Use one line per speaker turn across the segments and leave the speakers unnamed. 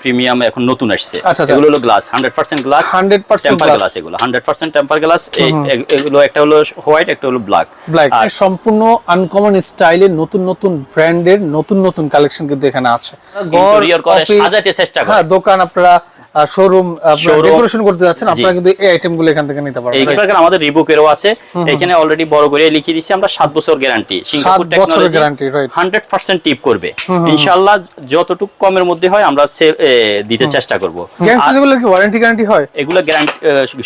Premium এখন নতুন আসছে।
আচ্ছা, আচ্ছা।
এগুলো হলো glass hundred percent glass
100%
temper glass এগুলো হান্ড্রেড পার্সেন্ট টেম্পার গ্লাস এগুলো একটা হলো হোয়াইট একটা হলো ব্ল্যাক
ব্ল্যাক সম্পূর্ণ আনকমন স্টাইলে নতুন নতুন ব্র্যান্ডের নতুন নতুন কালেকশন কিন্তু এখানে আছে।
ইন্টেরিয়র করে সাজাতে চেষ্টা করে।
হ্যাঁ দোকান আপনারা শোরুম ডেকোরেশন করতে যাচ্ছেন আপনারা কিন্তু এই আইটেমগুলো এখান থেকে নিতে পারবেন?
আমাদের রিবুকেরও আছে। এখানে অলরেডি বড় করে লিখে দিছি আমরা সাত বছর guarantee Singapore technology
guarantee, right.
Hundred percent টিপ করবে। ইনশাল্লাহ যতটুকু কমের মধ্যে হয় আমরা দিতে চেষ্টা করব।
কি ওয়ারেন্টি গ্যারান্টি হয়?
এগুলো গ্যারান্টি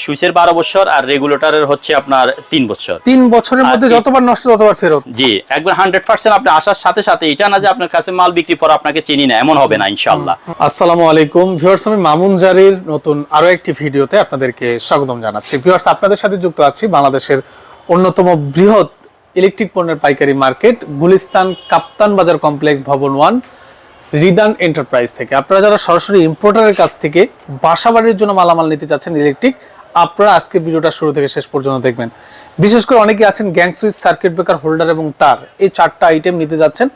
সুইচের বারো বছর আর রেগুলেটরের হচ্ছে আপনার তিন বছর।
তিন বছরের মধ্যে যতবার নষ্ট ততবার ফেরত।
জি একবার হান্ড্রেড পার্সেন্ট আপনি আসার সাথে সাথে এটা না যে আপনার কাছে মাল বিক্রি পর আপনাকে চিনি না এমন হবে না ইনশাল্লাহ
আসসালামু আলাইকুম। ভিউয়ার্স আমি মামুন জারির নতুন আরও একটি ভিডিওতে আপনাদেরকে স্বাগতম জানাচ্ছি। ভিউয়ার্স, আপনাদের সাথে যুক্ত আছি বাংলাদেশের অন্যতম বৃহৎ ইলেকট্রিক পণ্যের পাইকারি মার্কেট, গুলিস্তান কাপ্তান বাজার কমপ্লেক্স ভবন ওয়ান, রিদান এন্টারপ্রাইজ থেকে। আপনারা যারা সরাসরি ইম্পোর্টারের কাছ থেকে বাসাবাড়ির জন্য মালামাল নিতে চাচ্ছেন ইলেকট্রিক, আপনারা আজকে ভিডিওটা শুরু থেকে শেষ পর্যন্ত দেখবেন। বিশেষ করে অনেকে আছেন gang switch circuit breaker, holder এবং তার। এই চারটা আইটেম নিতে যাচ্ছেন।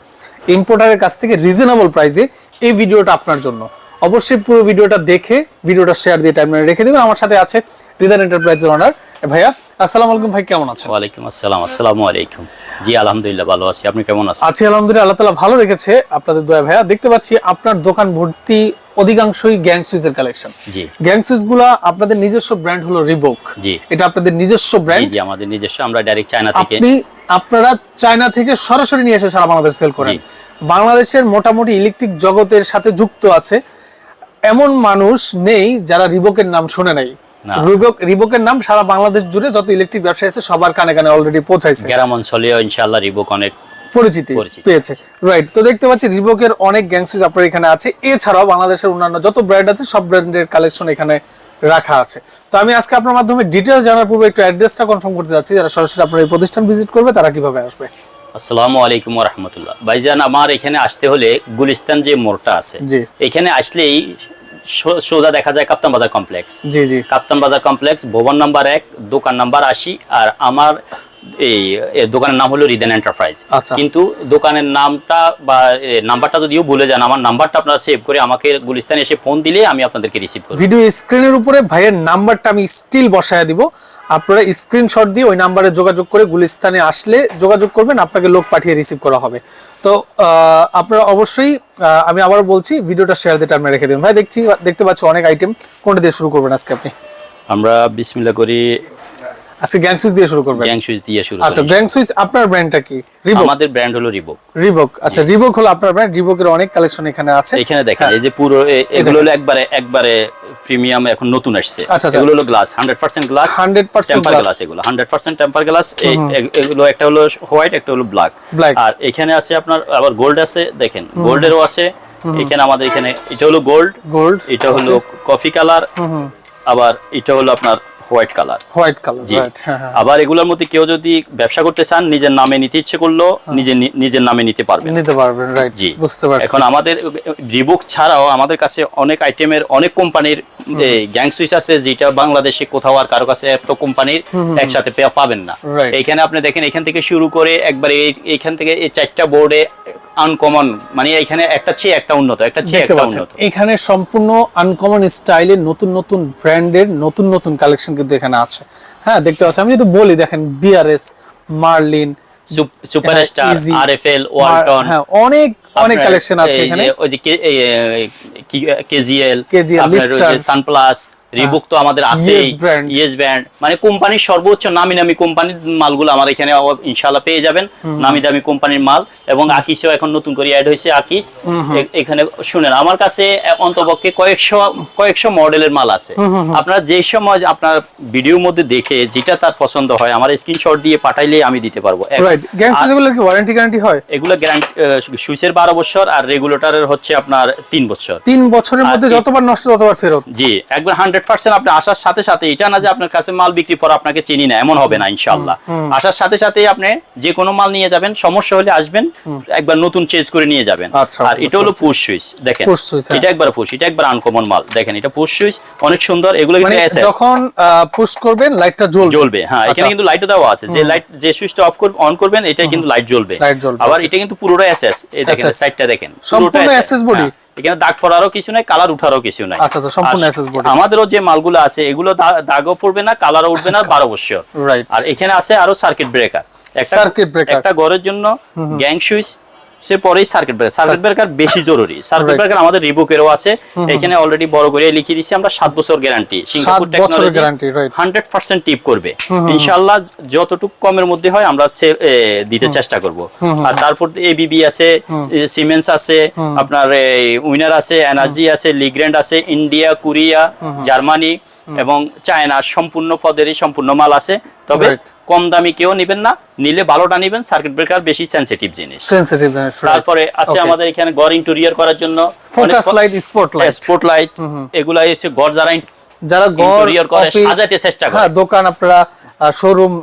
ইম্পোর্টারের কাছ থেকে রিজনেবল প্রাইসে এই ভিডিওটা আপনার জন্য। অবশ্যই পুরো ভিডিওটা দেখে ভিডিওটা শেয়ার দিয়ে টাইমলাইনে রেখে দেবেন। আমার সাথে আছে রিদান এন্টারপ্রাইজের ওনার ভাইয়া আসসালামু আলাইকুম ভাই কেমন আছেন?
ওয়ালাইকুম আসসালাম আসসালামু আলাইকুম। জি আলহামদুলিল্লাহ ভালো আছি। আপনি কেমন আছেন?
আছি আলহামদুলিল্লাহ আল্লাহ তালা ভালো রেখেছে আপনাদের দয়া ভাইয়া। দেখতে পাচ্ছি আপনার দোকান ভর্তি অধিকাংশই গ্যাং সুইচের কালেকশন
জি।
গ্যাং সুইচগুলা আপনাদের নিজস্ব ব্র্যান্ড হলো রিবক
জি।
এটা আপনাদের নিজস্ব ব্র্যান্ড
জি আমাদের নিজস্ব। আমরা ডাইরেক্ট চায়না থেকে
আপনি আপনারা চায়না থেকে সরাসরি নিয়ে এসে সারা বাংলাদেশ সেল করেন। বাংলাদেশের মোটামুটি ইলেকট্রিক জগতের সাথে যুক্ত আছে। এমন মানুষ নেই যারা রিবকের নাম শুনে নাই। রিবক রিবকের নাম সারা বাংলাদেশ জুড়ে যত ইলেকট্রিক ব্যবসায়ী আছে সবার কানে কানে অলরেডি পৌঁছাইছে।
গ্রাম অঞ্চলেও ইনশাল্লাহ রিবুক অনেক
পরিচিতি। পেয়েছে। রাইট তো দেখতে পাচ্ছি রিবকের অনেক গ্যাংসুইচ আপনার এখানে আছে। এছাড়াও বাংলাদেশের অন্যান্য যত ব্র্যান্ড আছে সব ব্র্যান্ডের কালেকশন এখানে রাখা আছে। তো আমি আজকে আপনার মাধ্যমে ডিটেলস জানার পূর্বে একটু অ্যাড্রেসটা কনফার্ম করতে যাচ্ছি যারা সরাসরি আপনার এই প্রতিষ্ঠান ভিজিট করবে তারা কীভাবে আসবে?
আসসালামু আলাইকুম রহমতুল্লাহ ভাইজান আমার এখানে আসতে হলে গুলিস্তান যে মোড়টা আছে এখানে আসলেই সোজা দেখা যায় কাপ্তান বাজার কমপ্লেক্স।
জি জি।
কাপ্তান বাজার কমপ্লেক্স ভবন নাম্বার এক দোকান নাম্বার আশি আর আমার এই দোকানের নাম হলো রিদেন এন্টারপ্রাইজ।
আচ্ছা।
কিন্তু দোকানের নামটা বা নাম্বারটা যদিও ভুলে যান আমার নাম্বারটা আপনারা সেভ করে আমাকে গুলিস্তানে এসে ফোন দিলে আমি আপনাদেরকে রিসিভ করব।
ভিডিও স্ক্রিনের উপরে ভাইয়ের নাম্বারটা আমি স্টিল বসায় দিব। আপনারা স্ক্রিনশট দিয়ে ওই নাম্বারে যোগাযোগ করে গুলিস্তানে আসলে যোগাযোগ করবেন, আপনাকে লোক পাঠিয়ে রিসিভ করা হবে। তো আপনারা অবশ্যই আমি আবার বলছি, ভিডিওটা শেয়ার দিয়ে টাইমে রেখে দেবেন ভাই, দেখছি, দেখতে পাচ্ছি অনেক আইটেম কোনটা দিয়ে শুরু করবেন আজকে আপনি?
আমরা বিসমিল্লাহ করি
আজকে গ্যাং সুইচ দিয়ে শুরু করবেন?
গ্যাং সুইচ দিয়ে শুরু
আচ্ছা গ্যাং সুইচ আপনার ব্র্যান্ডটা কি? রিবক
আমাদের ব্র্যান্ড হলো রিবক
রিবক আচ্ছা রিবক হলো আপনার ব্র্যান্ড রিবকের অনেক কালেকশন এখানে আছে।
এখানে দেখেন এই যে পুরো এগুলো হলো একবারে একবারে প্রিমিয়াম এখন নতুন আসছে।
আচ্ছা, আচ্ছা।
এগুলো হলো glass hundred percent glass
100%
temper glass এগুলো। হান্ড্রেড পার্সেন্ট টেম্পার গ্লাস এগুলো একটা হলো হোয়াইট একটা হলো ব্ল্যাক আর এখানে আছে আপনার আবার গোল্ড আছে দেখেন গোল্ডেরও আছে। এখানে আমাদের এখানে এটা হলো গোল্ড
গোল্ড
এটা হলো কফি কালার আবার এটা হলো আপনার হোয়াইট কালার।
হোয়াইট কালার
জি।
হ্যাঁ হ্যাঁ।
আবার এগুলোর মধ্যে কেউ যদি ব্যবসা করতে চান নিজের নামে নিতে ইচ্ছে করল নিজে নিজের নামে নিতে পারবেন।
নিতে পারবেন রাইট
জি।
বুঝতে পারছি।
এখন আমাদের রিবুক ছাড়াও আমাদের কাছে অনেক আইটেমের অনেক কোম্পানির গ্যাং সুইচ আছে যেটা বাংলাদেশে কোথাও আর কারও কাছে এত কোম্পানির একসাথে পাবেন না। এখানে আপনি দেখেন এখান থেকে শুরু করে একবারে এই- এইখান থেকে এই চারটা বোর্ডে আনকমন মানে এখানে একটা চেয়ে একটা উন্নত একটা চেয়ে একটা উন্নত।
এখানে সম্পূর্ণ আনকমন স্টাইলের নতুন নতুন ব্র্যান্ডের নতুন নতুন কালেকশন কিন্তু এখানে আছে। হ্যাঁ দেখতে পাচ্ছেন। আমি যদি বলি দেখেন BRS Marlin
Superstar RFL Walton
হ্যাঁ অনেক অনেক কালেকশন আছে এখানে।
ওই যে কেজিএল
Lifton।
সানপ্লাস রিবুক তো আমাদের আছে ইয়েস ব্র্যান্ড মানে কোম্পানির সর্বোচ্চ নামি দামি কোম্পানির মালগুলো আমার এখানে ইনশাআল্লাহ পেয়ে যাবেন। নামি দামি কোম্পানির মাল এবং আকিসও এখন নতুন করে অ্যাড হয়েছে আকিস এখানে শুনেন আমার কাছে অন্তপক্ষে কয়েকশো কয়েকশো মডেলের মাল আছে। আপনার যে সময় আপনার ভিডিওর মধ্যে দেখে যেটা তার পছন্দ হয় আমার স্ক্রিনশট দিয়ে পাঠাইলে আমি দিতে পারব।
ওয়ারেন্টি গ্যারান্টি হয়?
এগুলো গ্যারান্টি সুইচের বারো বছর আর রেগুলেটরের হচ্ছে আপনার তিন বছর।
তিন বছরের মধ্যে যতবার নষ্ট ততবার ফেরত।
জি একবার হান্ড্রেড পার্সেন্ট আপনি আসার সাথে সাথে এটা না যে আপনার কাছে মাল বিক্রি পর আপনাকে চিনি না এমন হবে না ইনশাল্লাহ আসার সাথে সাথে আপনি যে কোনো মাল নিয়ে যাবেন সমস্যা হলে আসবেন একবার নতুন চেঞ্জ করে নিয়ে যাবেন।
আচ্ছা,
আর এটা হলো। পুশ সুইচ দেখেন।
হ্যাঁ।
এটা একবার পুশ এটা একবার আনকমন মাল দেখেন এটা পুশ সুইচ অনেক সুন্দর এগুলো
মানে
কিন্তু SS
যখন পুশ করবেন লাইটটা জ্বলবে।
জ্বলবে হ্যাঁ এখানে
আচ্ছা।
কিন্তু লাইটও দেওয়া আছে যে লাইট যে সুইচটা অফ করবে অন করবেন এটা কিন্তু লাইট জ্বলবে। আবার এটা কিন্তু পুরোটা এসএস এই দেখেন সাইডটা দেখেন
সম্পূর্ণ
পুরোটা
SS body?
এখানে দাগ পড়ারও কিছু নাই কালার উঠারও কিছু নাই।
আচ্ছা, তো সম্পূর্ণ এসএস বোর্ড।
আমাদেরও যে মালগুলো আছে এগুলো দাগও পড়বে না কালারও উঠবে না বারো বছর
রাইট
আর এখানে আছে আরও সার্কিট ব্রেকার
একটা সার্কিট ব্রেকার
একটা ঘরের জন্য গ্যাং সুইচ সে পরেই সার্কিট ব্রেকার সার্কিট ব্রেকার বেশি জরুরি। সার্কিট. ব্রেকার আমাদের রিবুকেরও আছে। এখানে অলরেডি বড় করে লিখে দিছি আমরা বছর গ্যারান্টি সিঙ্গাপুর টিপ করবে। ইনশাল্লাহ যতটুকু কমের মধ্যে হয় আমরা সে- দিতে চেষ্টা করব। আর তারপর এবিবি আছে সিমেন্স আছে আপনার উইনার আছে এনার্জি আছে লিগ্র্যান্ড আছে ইন্ডিয়া কোরিয়া জার্মানি এবং চায়নার সম্পূর্ণ পদেরই সম্পূর্ণ মাল আছে। তবে কম দামি কেউ নেবেন না নিলে ভালোটা নেবেন সার্কিট ব্রেকার বেশি সেন্সিটিভ জিনিস।
সেন্সিটিভ
তারপরে আছে আমাদের এখানে ঘর ইন্টেরিয়র করার জন্য
focus light spot light
spot light এগুলাই হচ্ছে ঘর যারা
যারা ঘর
ইন্টেরিয়র করে, সাজাতে চেষ্টা করে।
হ্যাঁ দোকান আপনারা শোরুম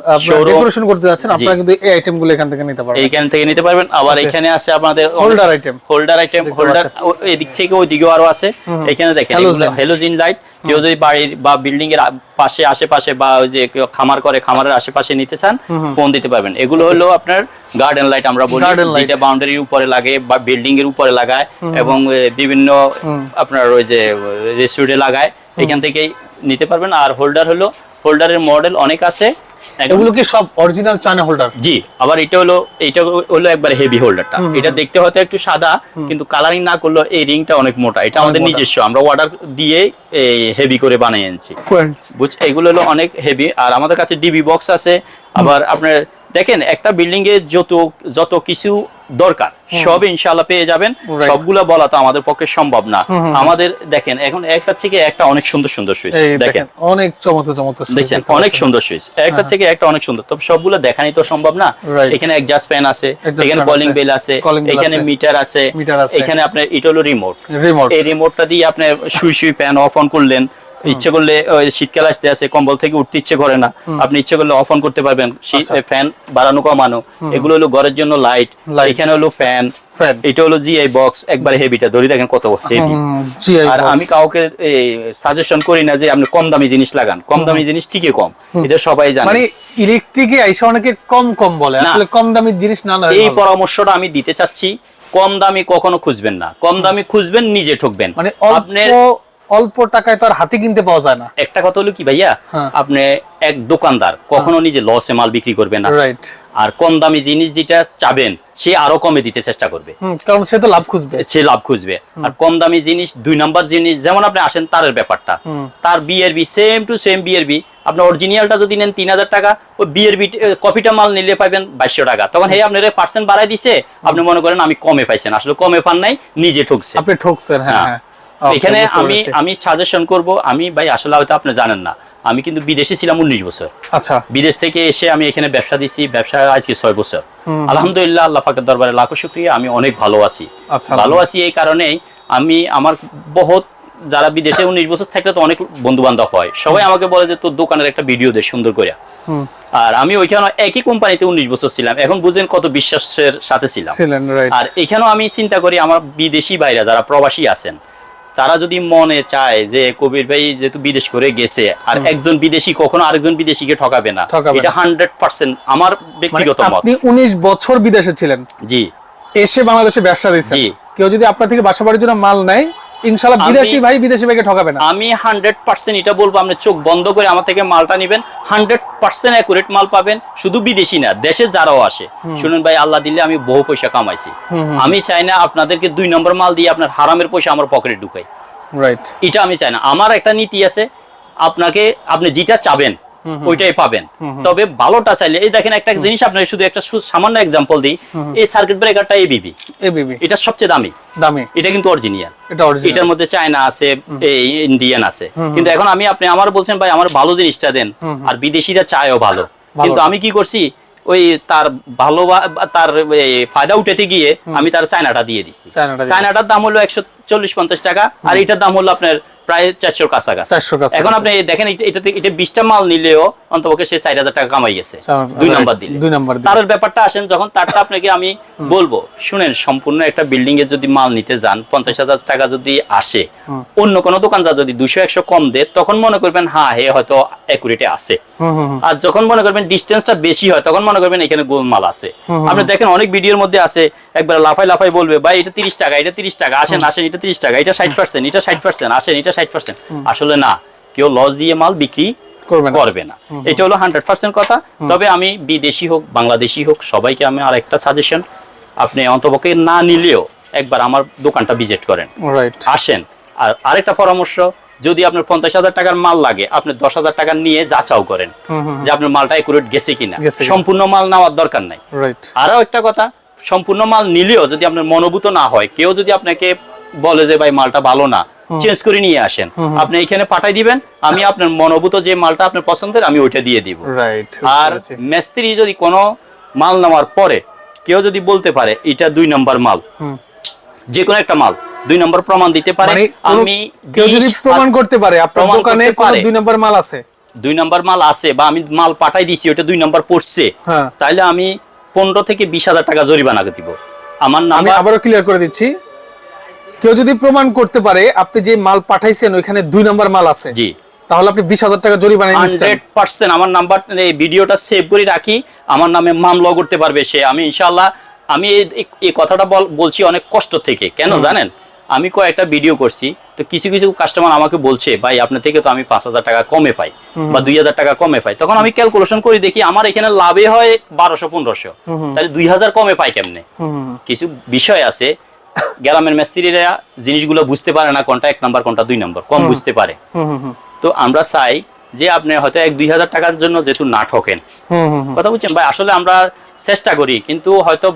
ডেকোরেশন করতে যাচ্ছেন আপনারা কিন্তু এই আইটেম এখান থেকে নিতে পারবেন।
এইখান থেকে নিতে পারবেন। আবার এখানে আছে আপনাদের
Holder item।
Holder item holder এদিক থেকে ওই দিকেও আরও আছে। এখানে দেখেন
Halogen।
লাইট কেউ যদি বাড়ির বা বিল্ডিং এর পাশে আশেপাশে বা ওই যে খামার করে খামারের আশেপাশে নিতে চান ফোন দিতে পারবেন। এগুলো হলো আপনার গার্ডেন লাইট আমরা বলি যেটা বাউন্ডারির উপরে লাগে বা বিল্ডিং এর উপরে লাগায় এবং বিভিন্ন আপনার ওই যে রেস্টুরেন্টে লাগায়। এখান থেকেই নিতে পারবেন। আর হোল্ডার হলো হোল্ডারের মডেল অনেক আছে।
এগুলো কি সব অরিজিনাল চায়না হোল্ডার
জি আবার এটা হলো এটা হলো একবার হেভি হোল্ডারটা এটা দেখতে হয়তো একটু সাদা কিন্তু কালারিং না করলে এই রিংটা অনেক মোটা। এটা আমাদের নিজস্ব। আমরা অর্ডার দিয়ে হেভি করে বানিয়ে এনেছি। বুঝ এগুলো হলো অনেক হেভি আর আমাদের কাছে ডিবি বক্স আছে। আবার আপনার দেখেন একটা বিল্ডিং এ যত যত কিছু দরকার। সব ইনশাআল্লাহ পেয়ে যাবেন. সবগুলা বলা তো আমাদের পক্ষে সম্ভব না। আমাদের দেখেন এখন একটা থেকে একটা অনেক সুন্দর সুন্দর সুইচ। দেখেন।
অনেক চমৎকার চমৎকার
দেখছেন? অনেক সুন্দর সুইচ। একটা থেকে একটা অনেক সুন্দর। তবে সবগুলো দেখানি তো সম্ভব না. এখানে একজাস্ট ফ্যান আছে এখানে কলিং বেল আছে এখানে মিটার আছে এখানে আপনার এটা হলো রিমোট
রিমোট
এই রিমোটটা দিয়ে আপনি সুই সুই ফ্যান অফ অন করলেন। ইচ্ছে করলে শীতকাল আসতে আছে কম্বল থেকে উঠতে ইচ্ছে করে না। আপনি ইচ্ছে করলে অফ অন করতে পারবেন।
আচ্ছা।
ফ্যান বাড়ানো কমানো এগুলো হলো ঘরের জন্য লাইট এখানে হলো ফ্যান। এটা হলো জিআই বক্স একবারে হেভিটা ধরি দেখেন কত হেভি আর আমি কাউকে সাজেশন করি না যে আপনি কম দামি জিনিস লাগান। কম দামি জিনিস ঠিকই কম। এটা সবাই জানে।
মানে ইলেকট্রিকে আইসা অনেকে কম কম বলে। আসলে কম দামি জিনিস না
এই পরামর্শটা আমি দিতে চাচ্ছি কম দামি কখনো খুঁজবেন না। কম দামি খুঁজবেন নিজে ঠকবেন।
মানে
আপনার
অল্প টাকায় তো আর হাতে কিনতে পাওয়া যায় না।
একটা কথা হলো কি ভাইয়া?
হ্যাঁ।
আপনি এক দোকানদার কখনো নিজে লসে মাল বিক্রি করবে না।
রাইট
আর কম দামি জিনিস যেটা চাবেন সে আরও কমে দিতে চেষ্টা করবে।
কারণ সে তো লাভ খুঁজবে।
সে লাভ খুঁজবে। আর কম দামি জিনিস দুই নাম্বার জিনিস যেমন আপনি আসেন তারের ব্যাপারটা। তার BRB same to same BRB আপনি অরিজিনালটা যদি নেন তিন হাজার টাকা ওই বিএরবি কপিটা মাল নিলে পাবেন বাইশশো টাকা। তখন হে আপনার পার্সেন্ট বাড়াই দিছে আপনি মনে করেন আমি কমে পাইছেন। আসলে কমে পান নাই নিজে ঠকছে।
আপনি ঠকছেন হ্যাঁ
হ্যাঁ।
হ্যাঁ।
এখানে আমি আমি সাজেশন করব আমি ভাই আসলে হয়তো আপনি জানেন না। আমি কিন্তু বিদেশে ছিলাম উনিশ বছর।
আচ্ছা।
বিদেশ থেকে এসে আমি এখানে ব্যবসা দিছি ব্যবসা আজকে ছয় বছর। আলহামদুলিল্লাহ আল্লাহ পাকের দরবারে লাখো শুক্রিয়া আমি অনেক ভালো আছি।
আচ্ছা,
ভালো আছি এই কারণেই আমি আমার বহুত যারা বিদেশে উনিশ বছর থাকলে তো অনেক বন্ধু বান্ধব হয়। সবাই আমাকে বলে যে তোর দোকানের একটা ভিডিও দে সুন্দর করে। আর আমি ওইখানে একই কোম্পানিতে উনিশ বছর ছিলাম। এখন বুঝেন কত বিশ্বাসের সাথে ছিলাম। আর এখানেও আমি চিন্তা করি আমার বিদেশি ভাইরা যারা প্রবাসী আছেন তারা যদি মনে চায় যে কবির ভাই যেহেতু বিদেশ করে গেছে আর একজন বিদেশি কখনো আরেকজন বিদেশিকে ঠকাবে না।
ঠকাবে
এটা হান্ড্রেড পার্সেন্ট আমার
মানে
ব্যক্তিগত মত।
আপনি উনিশ বছর বিদেশে ছিলেন।
জি।
এসে বাংলাদেশে ব্যবসা দিচ্ছেন কেউ যদি আপনার থেকে বাসা বাড়ির জন্য মাল নেয় ইনশাল্লাহ
আমি-
বিদেশি ভাই বিদেশি ভাইকে ঠকাবে না।
আমি হান্ড্রেড পার্সেন্ট এটা বলব আপনি চোখ বন্ধ করে আমার থেকে মালটা নেবেন। হান্ড্রেড পার্সেন্ট অ্যাকুরেট মাল পাবেন শুধু বিদেশি না দেশে যারাও আসে। শুনুন ভাই আল্লাহ দিলে আমি বহু পয়সা কামাইছি। আমি চাই না আপনাদেরকে দুই নম্বর মাল দিয়ে আপনার হারামের পয়সা আমার পকেটে ঢুকাই।
রাইট
এটা আমি চাই না। আমার একটা নীতি আছে আপনাকে আপনি যেটা চাবেন ওইটাই পাবেন। তবে ভালোটা চাইলে এই দেখেন একটা জিনিস আপনাকে শুধু একটা সামান্য এক্সাম্পল দিই। এই সার্কিট ব্রেকারটা এবিবি
এ বিবি
এটা সবচেয়ে দামি।
দামি।
এটা কিন্তু অরিজিনাল এটার মধ্যে চায়না আছে এই ইন্ডিয়ান আছে। কিন্তু এখন আমি আপনি আমার বলছেন ভাই আমার ভালো জিনিসটা দেন। আর বিদেশিরা চায়ও ভালো। কিন্তু আমি কি করছি ওই তার ভালো তার ফায়দা উঠাতে গিয়ে আমি তার চায়নাটা দিয়ে দিচ্ছি। চায়নাটার দাম হলো একশো চল্লিশ পঞ্চাশ টাকা আর এটার দাম হলো আপনার প্রায় চারশোর কাছাকাছি। এখন আপনি দেখেন এটাতে এটা বিশটা মাল নিলেও অন্তপক্ষে সে চার হাজার টাকা কামাই গেছে। দুই নম্বর দিলে।
দুই নাম্বার দিলে।
ব্যাপারটা আসেন যখন তারটা আপনাকে আমি বলব শুনেন সম্পূর্ণ একটা বিল্ডিং এর যদি মাল নিতে যান পঞ্চাশ হাজার টাকা যদি আসে অন্য কোনো দোকানদার যদি দুশো একশো কম দেয় তখন মনে করবেন হ্যাঁ হে হয়তো অ্যাকুরেটে আছে। আর যখন মনে করবেন ডিস্টেন্সটা বেশি হয় তখন মনে করবেন এখানে গোলমাল আছে। আপনি দেখেন অনেক ভিডিওর মধ্যে আছে একবার লাফাই লাফাই বলবে ভাই এটা তিরিশ টাকা এটা তিরিশ টাকা আসেন আসেন এটা তিরিশ টাকা এটা ষাট পার্সেন্ট এটা ষাট পার্সেন্ট আসেন এটা ষাট পার্সেন্ট আসলে না কেউ লস দিয়ে মাল বিক্রি
করবে না।
এটা হলো হান্ড্রেড পার্সেন্ট কথা। তবে আমি বিদেশি হোক বাংলাদেশি হোক সবাইকে আমি আর একটা সাজেশন আপনি অন্তপক্ষে না নিলেও একবার আমার দোকানটা ভিজিট করেন। আসেন। আর আরেকটা পরামর্শ যদি আপনার পঞ্চাশ হাজার টাকার মাল লাগে আপনি দশ হাজার টাকা নিয়ে যাচাও করেন যে আপনার মালটা একুরেট গেছে কিনা। সম্পূর্ণ মাল নেওয়ার দরকার নাই। আরও একটা কথা সম্পূর্ণ মাল নিলেও যদি আপনার মনোভূত না হয় কেউ যদি আপনাকে বলে যে ভাই মালটা ভালো না চেঞ্জ করে নিয়ে আসেন। আপনি এখানে পাঠাই দিবেন আমি আপনার মনোভূত যে মালটা আপনার পছন্দের আমি ওইটা দিয়ে দিব। আর মিস্ত্রি যদি কোনো মাল নেওয়ার পরে কেউ যদি বলতে পারে এটা দুই নম্বর মাল। যে কোনো একটা মাল। দুই নম্বর প্রমাণ দিতে পারে।
মানে
আমি
কেউ যদি প্রমাণ করতে পারে আপনার দোকানে কোন দুই নম্বর মাল আছে?
দুই নম্বর মাল আছে বা আমি মাল পাঠাই দিছি ওটা দুই নম্বর পড়ছে।
হ্যাঁ।
তাহলে আমি পনেরো থেকে বিশ হাজার টাকা জরিমানা দিব। আমার
আমি
নাম্বার
আবারও ক্লিয়ার করে দিচ্ছি। কেউ যদি প্রমাণ করতে পারে আপনি যে মাল পাঠাইছেন ওইখানে দুই নম্বর মাল আছে।
জি।
তাহলে আপনি বিশ হাজার টাকা জরিমানা
হান্ড্রেড পার্সেন্ট আমার নাম্বার এই ভিডিওটা সেভ করে রাখি। আমার নামে মামলা করতে পারবে সে। আমি ইনশাল্লাহ আমি এই- কথাটা বল- বলছি অনেক কষ্ট থেকে। কেন জানেন? আমি কয়েকটা ভিডিও করছি তো কিছু কিছু কাস্টমার আমাকে বলছে ভাই আপনার থেকে তো আমি পাঁচ হাজার টাকা কমে পাই বা দুই হাজার টাকা কমে পাই। তখন আমি ক্যালকুলেশন করে দেখি আমার এখানে লাভে হয় বারোশো পনেরোশো। তাহলে দুই হাজার কমে পাই কেমনে? কিছু বিষয় আছে গ্রামের মিস্ত্রিরা জিনিসগুলো বুঝতে পারে না কোনটা এক নাম্বার কোনটা দুই নাম্বার কম বুঝতে পারে। তো আমরা চাই যে আপনি হয়তো এক দুই হাজার টাকার জন্য যেহেতু না ঠকেন। কথা বুঝছেন ভাই আসলে আমরা চেষ্টা করি কিন্তু হয়তো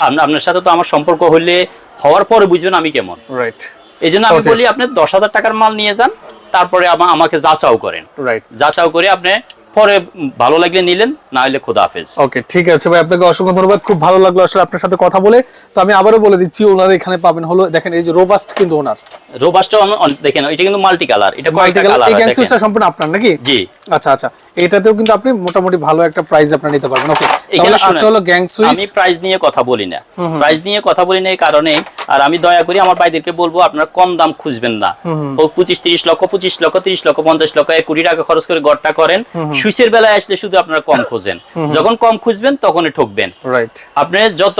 আপ- আপনার সাথে তো আমার সম্পর্ক হলে হওয়ার পরে বুঝবেন আমি কেমন।
রাইট
এই জন্য আমি বলি আপনি দশ হাজার টাকার মাল নিয়ে যান তারপরে আমাকে যাচাও করেন।
রাইট
যাচাও করে আপনি পরে ভালো লাগলে নিলেন না হলে খোদা হাফেজ।
ওকে ঠিক আছে ভাই আপনাকে অসংখ্য ধন্যবাদ। খুব ভালো লাগল আসলে আপনার সাথে কথা বলে। তো আমি আবারও বলে দিচ্ছি ওনার এখানে পাবেন হলো দেখেন এই যে রোবাস্ট কিন্তু ওনার।
রোবাসটা দেখেন এটা কিন্তু মাল্টি কালার এটা
মাল্টিকালার
কালার
এই গ্যাং সম্পূর্ণ আপনার নাকি?
জি।
আচ্ছা আচ্ছা এটাতেও কিন্তু আপনি মোটামুটি ভালো একটা প্রাইস আপনি নিতে পারবেন। ওকে
এখানে
তাহলে
শুনেন,
হলো গ্যাং সুইচ
আমি প্রাইস নিয়ে কথা বলি না। প্রাইস নিয়ে কথা বলি না এই কারণে আর আমি দয়া করি আমার ভাইদেরকে বলব আপনারা কম দাম খুঁজবেন না। ও পঁচিশ তিরিশ লক্ষ পঁচিশ লক্ষ তিরিশ লক্ষ পঞ্চাশ লক্ষ এক কোটি টাকা খরচ করে গড়টা করেন। সুইচের বেলায় আসলে শুধু আপনারা কম খোঁজেন। যখন কম খুঁজবেন তখনই ঠকবেন। আপনি যত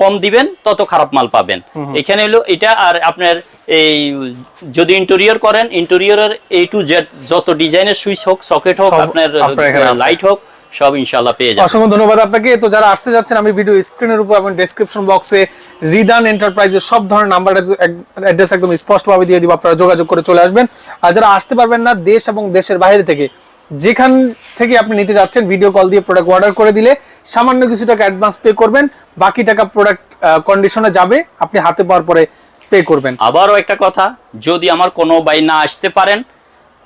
কম দিবেন তত খারাপ মাল পাবেন। এখানে হলো এটা আর আপনার এই যদি ইন্টেরিয়র করেন ইন্টেরিয়রের এ টু জেড যত ডিজাইনের সুইচ হোক সকেট হোক আপনার। লাইট হোক সব ইনশাল্লাহ পেয়ে যাবেন।
অসংখ্য ধন্যবাদ আপনাকে। তো যারা আসতে যাচ্ছেন আমি ভিডিও স্ক্রিনের উপর এবং ডেসক্রিপশন বক্সে রিদান এন্টারপ্রাইজের সব ধরনের নাম্বার অ্যাড্রেস একদম স্পষ্টভাবে দিয়ে দিব আপনারা যোগাযোগ করে চলে আসবেন। আর যারা আসতে পারবেন না দেশ এবং দেশের বাইরে থেকে যেখান থেকে আপনি নিতে যাচ্ছেন ভিডিও কল দিয়ে প্রোডাক্ট অর্ডার করে দিলে সামান্য কিছু টাকা অ্যাডভান্স পে করবেন বাকি টাকা প্রোডাক্ট কন্ডিশনে যাবে আপনি হাতে পাওয়ার পরে পে করবেন।
আবারও একটা কথা যদি আমার কোনো বাই না আসতে পারেন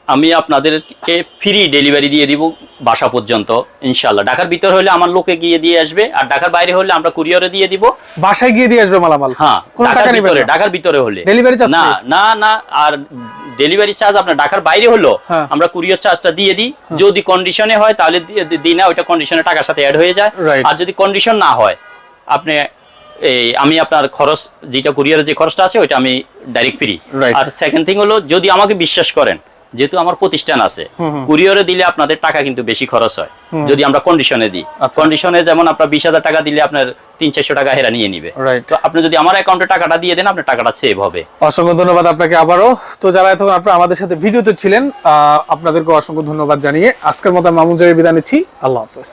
আমি আপনাদেরকে ফ্রি ডেলিভারি দিয়ে দিব বাসা পর্যন্ত ইনশাল্লাহ ঢাকার ভিতর হলে আমার লোকে গিয়ে দিয়ে আসবে আর ঢাকার বাইরে হলে আমরা কুরিয়ারে দিয়ে দিব।
বাসায় গিয়ে দিয়ে আসবে মালামাল?
হ্যাঁ
কোনো
ঢাকার ভিতরে ঢাকার ভিতরে হলে।
Delivery charge
না না না আর ডেলিভারি চার্জ আপনার ঢাকার বাইরে হলো
হ্যাঁ।
আমরা কুরিয়ার চার্জটা দিয়ে দিই। যদি কন্ডিশনে হয় তাহলে দিই না ওইটা কন্ডিশনে টাকার সাথে অ্যাড হয়ে যায়। আর যদি কন্ডিশন না হয় আপনি এই আমি আপনার খরচ যেটা কুরিয়ারের যে খরচটা আছে ওইটা আমি ডাইরেক্ট ফ্রি আর সেকেন্ড থিং হলো যদি আমাকে বিশ্বাস করেন যেহেতু আমার প্রতিষ্ঠান আছে কুরিয়ারে দিলে আপনাদের টাকা কিন্তু বেশি খরচ হয় যদি আমরা কন্ডিশনে দিই।
আচ্ছা।
কন্ডিশনে যেমন আপনার বিশ হাজার টাকা দিলে আপনার তিন চারশো টাকা হেরা নিয়ে নিবে। তো আপনি যদি আমার অ্যাকাউন্টে টাকাটা দিয়ে দেন আপনার টাকাটা সেভ হবে।
অসংখ্য ধন্যবাদ আপনাকে আবারও। তো যারা এতক্ষণ আপনারা আমাদের সাথে ভিডিওতে ছিলেন আপনাদেরকে অসংখ্য ধন্যবাদ জানিয়ে আজকের মতো মামুন জারি বিদায় নিচ্ছি। আল্লাহ হাফেজ।